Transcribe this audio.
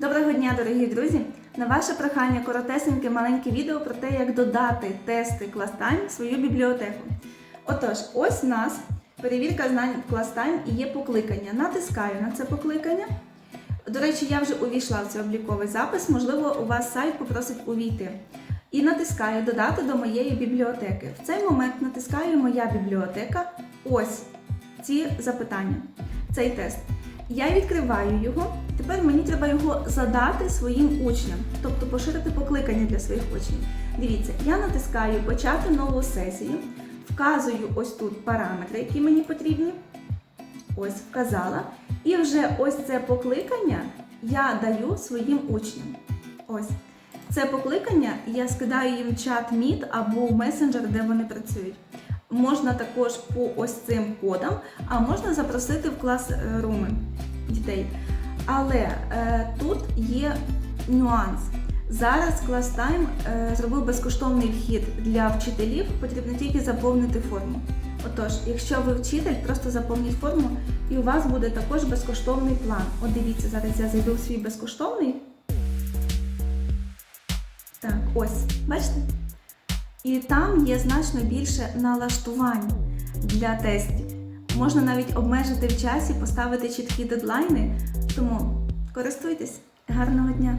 Доброго дня, дорогі друзі! На ваше прохання коротесеньке маленьке відео про те, як додати тести ClassTime в свою бібліотеку. Отож, ось у нас перевірка знань ClassTime і є покликання. Натискаю на це покликання. До речі, я вже увійшла в цей обліковий запис, можливо, у вас сайт попросить увійти. І натискаю Додати до моєї бібліотеки. В цей момент натискаю Моя бібліотека. Ось ці запитання, цей тест. Я відкриваю його. Тепер мені треба його задати своїм учням, тобто поширити покликання для своїх учнів. Дивіться, я натискаю Почати нову сесію, вказую ось тут параметри, які мені потрібні. Ось вказала. І вже ось це покликання я даю своїм учням. Ось. Це покликання я скидаю їм в чат Meet або месенджер, де вони працюють. Можна також по ось цим кодам, а можна запросити в клас е, руми дітей. Але е, тут є нюанс. Зараз ClassTime е, зробив безкоштовний вхід для вчителів, потрібно тільки заповнити форму. Отож, якщо ви вчитель, просто заповніть форму і у вас буде також безкоштовний план. От дивіться, зараз я зайду в свій безкоштовний. Так, ось, бачите? І там є значно більше налаштувань для тестів. Можна навіть обмежити в часі, поставити чіткі дедлайни. Тому користуйтесь. Гарного дня!